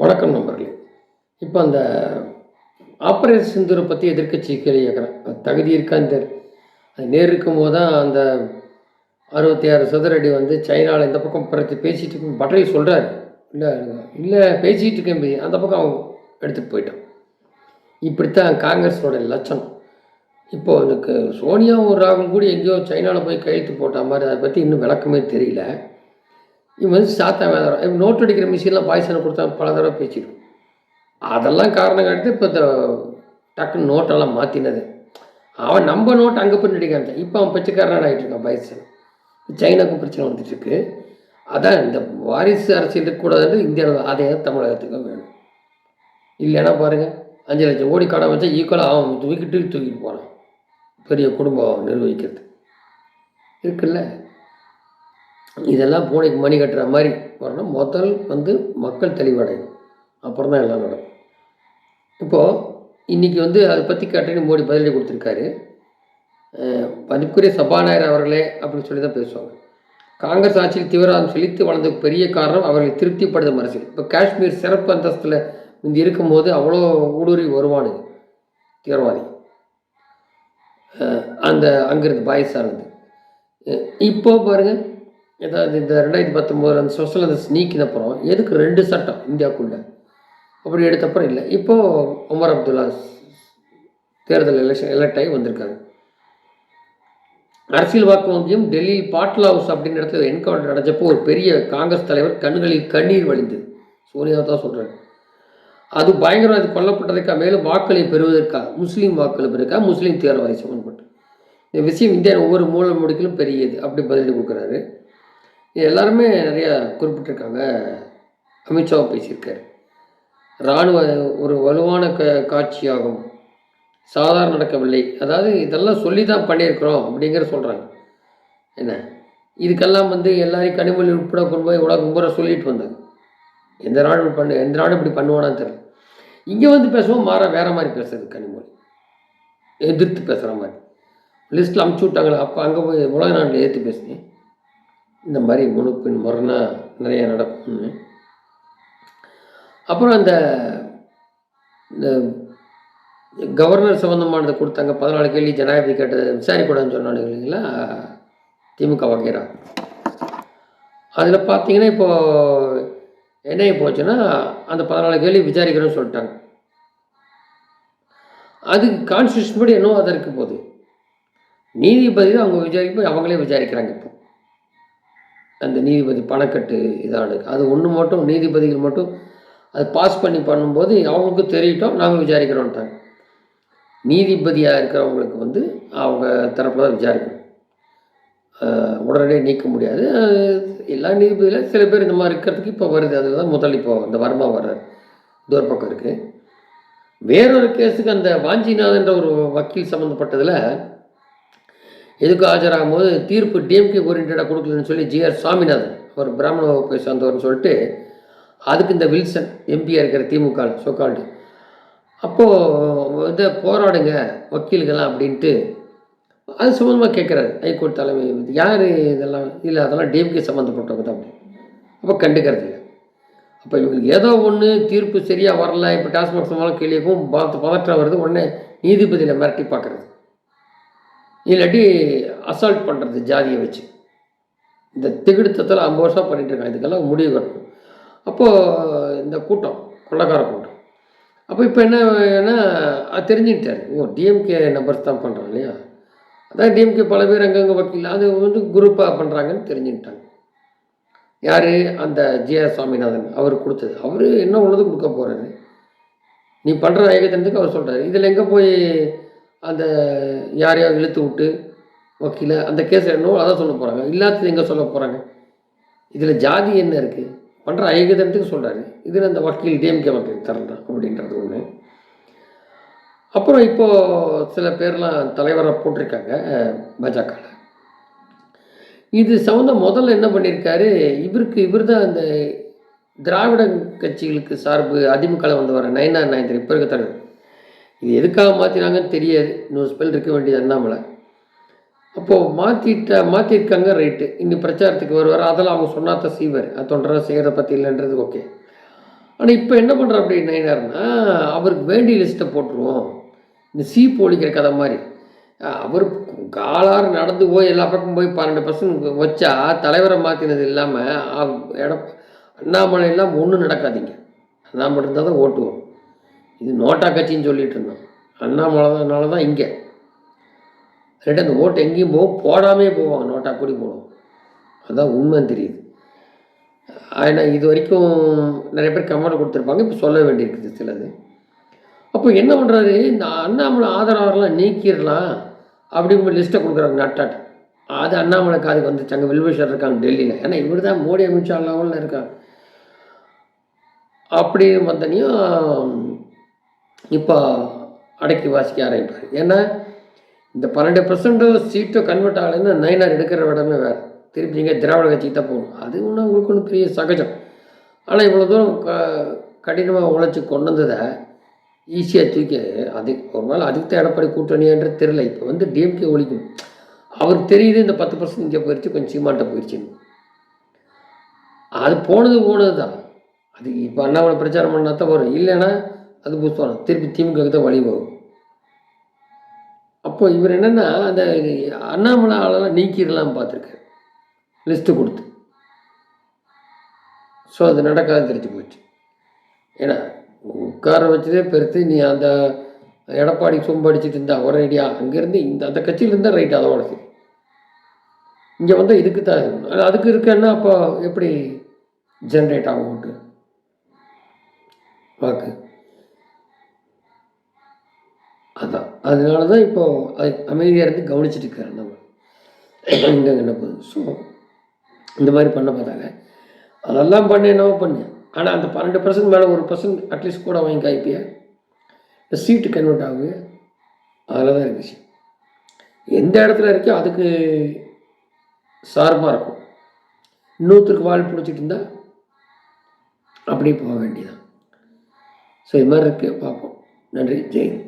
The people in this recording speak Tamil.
வணக்கம் நண்பர்களே. இப்போ அந்த ஆப்ரேஷன் சிந்தூரை பற்றி எதிர்க்கட்சி கேள்வி கேட்குறேன் அது தகுதி இருக்கான்னு தெரியும் அது நேர் இருக்கும்போது தான் அந்த அறுபத்தி ஆறு சதுர அடி வந்து சைனாவில் இந்த பக்கம் பறத்து பேசிகிட்டு இருக்கும். பட்டேல் சொல்கிறாரு இல்லை இல்லை பேசிகிட்டு இருக்கேன் பே- அந்த பக்கம் அவன் எடுத்துகிட்டு போயிட்டான் இப்படித்தான் காங்கிரஸோட லட்சணம். இப்போது எனக்கு சோனியாவும் ராகுல் கூட எங்கேயோ சைனாவில் போய் கையெழுத்து போட்ட மாதிரி அதை பற்றி இன்னும் விளக்கமே தெரியல. இவன் வந்து சாத்தா வேதம் நோட் அடிக்கிற மிஷின்லாம் பாய்சனை கொடுத்தா பல தடவை பேச்சிடும் அதெல்லாம் காரணம் காட்டி இப்போ இந்த டக்குன்னு நோட்டெல்லாம் மாற்றினது அவன் நம்ம நோட்டு அங்கே போய் நடிக்கான் இப்போ அவன் பிச்சைக்காரன் ஆகிட்டு இருக்கான் பாய்சன் சைனாக்கும் பிரச்சனை வந்துட்டுருக்கு அதான் இந்த வாரிசு அரசியல் இருக்கக்கூடாதுன்னு இந்தியாவில் அதே தமிழகத்துக்கும் வேணும். இல்லைன்னா பாருங்கள் அஞ்சு லட்சம் கோடி கடன் வச்சா ஈக்குவலாக அவன் தூக்கிட்டு தூக்கிட்டு போகிறான் பெரிய குடும்பம் நிர்வகிக்கிறது. இருக்குல்ல? இதெல்லாம் பூனைக்கு மணி கட்டுற மாதிரி வரணும் முதல் வந்து மக்கள் தெளிவடையணும். அப்புறம் தான் எல்லாம் நடக்கும். இப்போது இன்றைக்கி வந்து அதை பற்றி கேட்டேன்னு மோடி பதிலடி கொடுத்துருக்காரு. அஹ் மதிப்புக்குரிய சபாநாயகர் அவர்களே அப்படின்னு சொல்லி தான் பேசுவாங்க. காங்கிரஸ் ஆட்சியில் தீவிரவாதம் செழித்து வளர்ந்ததுக்கு பெரிய காரணம் அவர்களை திருப்திப்படுத்தும் அரசியல் இப்போ காஷ்மீர் சிறப்பு அந்தஸ்தில் இங்கே இருக்கும்போது அவ்வளோ ஊடுருவி வருவானு தீவிரவாதி. அந்த அங்கிருந்து பாகிஸ்தான்லேருந்து இப்போ பாருங்கள் ஏதாவது இந்த ரெண்டாயிரத்தி பத்தொம்போது அந்த ஸ்பெஷல் நீக்கின அப்புறம் எதுக்கு ரெண்டு சட்டம் இந்தியாவுக்குள்ள அப்படி எடுத்தப்புறம் இல்லை. இப்போது உமர் அப்துல்லா தேர்தல் எலெக்ஷன் எலெக்ட் ஆகி வந்திருக்காங்க அரசியல் வாக்கு வங்கியும் டெல்லியில் பாட்லா ஹவுஸ் அப்படின்ற இடத்துல என்கவுண்டர் நடந்தப்போ ஒரு பெரிய காங்கிரஸ் தலைவர் கண்களில் கண்ணீர் வழிந்தது. சோனியா தான் சொல்கிறாங்க அது பயங்கரவாதி கொல்லப்பட்டதற்காக மேலும் வாக்களை பெறுவதற்காக முஸ்லீம் வாக்களை பெறுவதற்காக முஸ்லீம் தீவிரவாதி சம்பந்தப்பட்டு இந்த விஷயம் இந்தியா ஒவ்வொரு மூல முடிக்கலும் பெரியது. அப்படி பதிலடி கொடுக்குறாரு. இது எல்லாருமே நிறையா குறிப்பிட்டிருக்காங்க. அமித்ஷாவை பேசியிருக்காரு. இராணுவ ஒரு வலுவான க காட்சியாகும். சாதாரண நடக்கவில்லை. அதாவது இதெல்லாம் சொல்லி தான் பண்ணியிருக்கிறோம் அப்படிங்கிற சொல்கிறாங்க என்ன? இதுக்கெல்லாம் வந்து எல்லாரையும் கனிமொழி உட்பட கொண்டு போய் உலகம் பூரா சொல்லிட்டு வந்தாங்க. எந்த நாடு இப்படி பண்ணு எந்த நாடு இப்படி பண்ணுவானான்னு தெரியல. இங்கே வந்து பேசுவோம் மாற வேற மாதிரி பேசுறது கனிமொழி. எதிர்த்து பேசுகிற மாதிரி. லிஸ்ட்டில் அமுச்சு விட்டாங்களா அப்போ அங்கே போய் உலக நாட்டில் ஏற்று பேசுனேன். இந்த மாதிரி முனுப்பின் முரணா நிறைய நடக்கும்னு. அப்புறம் அந்த இந்த கவர்னர் சம்மந்தமானதை கொடுத்தாங்க. பதினாலு கேள்வி ஜனாதிபதி கேட்டதை விசாரிக்கூடாதுன்னு சொன்னாங்க இல்லைங்களா? திமுக வகைரா. அதில் பார்த்தீங்கன்னா இப்போது என்ன போச்சுன்னா அந்த பதினாலு கேள்வி விசாரிக்கிறோன்னு சொல்லிட்டாங்க. அதுக்கு கான்ஸ்டியூஷன் படி என்னவோ அது இருக்க போகுது. நீதிபதி அவங்க விசாரிக்க அவங்களே விசாரிக்கிறாங்க இப்போ. அந்த நீதிபதி பணக்கட்டு இதானு அது ஒன்று மட்டும் நீதிபதிகள் மட்டும் அது பாஸ் பண்ணி பண்ணும்போது அவங்களுக்கு தெரியட்டும் நாங்கள் விசாரிக்கிறோன்ட்டாங்க நீதிபதியாக இருக்கிறவங்களுக்கு வந்து அவங்க தரப்பில் தான் விசாரிக்கணும். ஆஹ் உடனே நீக்க முடியாது. எல்லா நீதிபதியில் சில பேர் இந்த மாதிரி இருக்கிறதுக்கு இப்போ வருது. அதில் தான் முதல் இப்போ இந்த வர்மா வர்றார். இது ஒரு பக்கம் இருக்குது வேறொரு கேஸுக்கு அந்த வாஞ்சிநாதன்ற ஒரு வக்கீல் சம்மந்தப்பட்டதில் எதுக்கு ஆஜராகும் போது தீர்ப்பு டிஎம்கே ஓரியன்டாக கொடுக்கலன்னு சொல்லி ஜிஆர் சுவாமிநாதன் அவர் பிராமண வகுப்பை சார்ந்தவர்னு சொல்லிட்டு அதுக்கு இந்த வில்சன் எம்பியாக இருக்கிற திமுக சோகால்டு அப்போது வந்து போராடுங்க வக்கீல்கள்லாம் அப்படின்ட்டு அது சம்மந்தமாக கேட்குறாரு ஹைகோர்ட் தலைமை யார் இதெல்லாம்? இல்லை அதெல்லாம் டிஎம்கே சம்மந்தப்பட்டவங்க தான் அப்படி. அப்போ கண்டுக்கிறது இல்லை. அப்போ இவங்களுக்கு ஏதோ ஒன்று தீர்ப்பு சரியாக வரல இப்போ டாஸ்மாக் சம்பளம் கேள்விக்கும் பார்த்து பதற்றம் வருது உடனே நீதிபதியில் மிரட்டி பார்க்குறது. இல்லாட்டி அசால்ட் பண்ணுறது ஜாதியை வச்சு. இந்த திகிடுத்தத்தில் ஐம்பது வருஷம் பண்ணிட்டு இருக்காங்க. இதுக்கெல்லாம் முடிவு கட்டணும். அப்போது இந்த கூட்டம் கொள்ளக்கார கூட்டம். அப்போ இப்போ என்னன்னா அது தெரிஞ்சுக்கிட்டாரு. ஓ டிஎம்கே நம்பர்ஸ் தான் பண்ணுறாங்க இல்லையா? அதான் டிஎம்கே பல பேர் அங்கங்கே வக்கீல். அது வந்து குரூப்பாக பண்ணுறாங்கன்னு தெரிஞ்சுக்கிட்டாங்க. யார்? அந்த ஜிஆர் சுவாமிநாதன் அவர் கொடுத்தது. அவர் என்ன உள்ளது கொடுக்க போகிறாரு நீ பண்ணுற ஏகத்தனத்துக்கு அவர் சொல்கிறார் இதில் எங்கே போய் அந்த யாரையோ இழுத்து விட்டு வக்கீல அந்த கேஸ் என்னவோ அதான் சொல்ல போகிறாங்க இல்லாதது எங்கே சொல்ல போகிறாங்க இதில் ஜாதி என்ன இருக்குது பண்ணுற ஐகதனத்துக்கு சொல்கிறாரு இதில் அந்த வக்கீல் டிஎம்கே வக்கீல் தரலாம் அப்படின்றது ஒன்று அப்புறம் இப்போது சில பேர்லாம் தலைவராக போட்டிருக்காங்க பாஜகவில் இது சவுந்த முதல்ல என்ன பண்ணியிருக்காரு இவருக்கு இவர் தான் அந்த திராவிட கட்சிகளுக்கு சார்பு அதிமுகவில் வந்தவர் நயனா நாயந்தர் இப்போ இருக்க தலைவர். இது எதுக்காக மாற்றினாங்கன்னு தெரியாது. இன்னொரு ஸ்பெல் இருக்க வேண்டியது அண்ணாமலை. அப்போது மாற்றிட்ட மாற்றிருக்காங்க ரைட்டு இன்னும் பிரச்சாரத்துக்கு வருவார். அதெல்லாம் அவங்க சொன்னாத்த செய்வார். அது தொண்டராக செய்கிறத பற்றி இல்லைன்றது ஓகே ஆனால் இப்போ என்ன பண்ணுற அப்படி நயினார்னா அவருக்கு வேண்டிய லிஸ்ட்டை போட்டுருவோம். இந்த சீ போலிக்கிற கதை மாதிரி. அவர் காலாறு நடந்து போய் எல்லா பக்கம் போய் பன்னெண்டு பர்சன்ட் வச்சா தலைவரை மாற்றினது இல்லாமல் இடம் அண்ணாமலை எல்லாம் ஒன்றும் நடக்காதீங்க. அண்ணாமலை இருந்தால் தான் ஓட்டுவோம். இது நோட்டா கட்சின்னு சொல்லிட்டு இருந்தோம். அண்ணாமலைனால தான் இங்கே. ரெண்டு அந்த ஓட்டு எங்கேயும் போகும் போடாமே போவாங்க. நோட்டா கூடி போடுவோம் அதுதான் உண்மைன்னு தெரியுது. ஏன்னா இது வரைக்கும் நிறைய பேர் கமெண்ட் கொடுத்துருப்பாங்க. இப்போ சொல்ல வேண்டியிருக்குது சிலது. அப்போ என்ன பண்ணுறாரு இந்த அண்ணாமலை ஆதரவாளர்லாம் நீக்கிடலாம் அப்படிங்கிற லிஸ்ட்டை கொடுக்குறாங்க நட்டாட் அது அண்ணாமலை காதுக்கு வந்துச்சு அங்கே வில்வேஷர் இருக்காங்க டெல்லியில். ஏன்னா இவர் தான் மோடி அமித்ஷா லெவலில் இருக்காங்க. அப்படி வந்தனையும் இப்போ அடக்கி வாசிக்க ஆரம்பிப்பார். ஏன்னா இந்த பன்னெண்டு பர்சன்ட் சீட்டும் கன்வெர்ட் ஆகலைன்னா நைனார் எடுக்கிற இடமே வேறு. திருப்பி நீங்கள் திராவிட கட்சிக்கு தான் போகணும். அது ஒன்றும் உங்களுக்கு ஒன்றும் பெரிய சகஜம். ஆனால் இவ்வளோ தூரம் க கடினமாக உழைச்சி கொண்டு வந்ததை ஈஸியாக தூக்கி அது ஒரு நாள் அதுக்கு தான் எடப்பாடி கூட்டணின்றது தெரில இப்போ வந்து டிஎம்கே ஒழிக்கும். அவருக்கு தெரியுது இந்த பத்து பர்சன்ட் இங்கே போயிடுச்சு கொஞ்சம் சீமாட்ட போயிடுச்சுன்னு அது போனது போனது தான் அது இப்போ அண்ணாமலை பிரச்சாரம் பண்ணால் தான் வரும். இல்லைன்னா அது புஸ்தகம் திருப்பி திமுக தான் வழி போகும். அப்போ இவர் என்னென்னா அந்த அண்ணாமலை ஆளெல்லாம் நீக்கிடலாம் பார்த்துருக்காரு. லிஸ்ட்டு கொடுத்து. ஸோ அது நடக்காது தெரிஞ்சு போச்சு. ஏன்னா உட்கார வச்சதே பெருத்து நீ அந்த எடப்பாடி சொம்பு அடிச்சுட்டு இருந்தா ஒரேடியா அங்கேருந்து இந்த அந்த கட்சியிலேருந்து ரைட் அதோட சரி. இங்கே வந்து இதுக்கு தான் அதுக்கு இருக்கன்னா அப்போ எப்படி ஜென்ரேட் ஆகும் வாக்கு. அதான். அதனால தான் இப்போ அது அமைதியாக இருந்து கவனிச்சிட்டு இருக்காரு நம்ம. இங்கே என்ன போகுது? ஸோ இந்த மாதிரி பண்ண பார்த்தாங்க. அதெல்லாம் பண்ணி என்னவோ பண்ணு. ஆனால் அந்த பன்னெண்டு பர்சன்ட் மேலே ஒரு பர்சன்ட் அட்லீஸ்ட் கூட வாங்கி காய்ப்பிய இந்த சீட்டு கன்வெர்ட் ஆகுது. அதில் தான் இருந்துச்சு எந்த இடத்துல இருக்கோ அதுக்கு சார்பாக இருக்கும். இன்னொருத்தருக்கு வாழ் பிடிச்சிட்டு இருந்தால் அப்படியே போக வேண்டியதான் ஸோ இது மாதிரி இருக்குது பார்ப்போம். நன்றி. ஜெயின்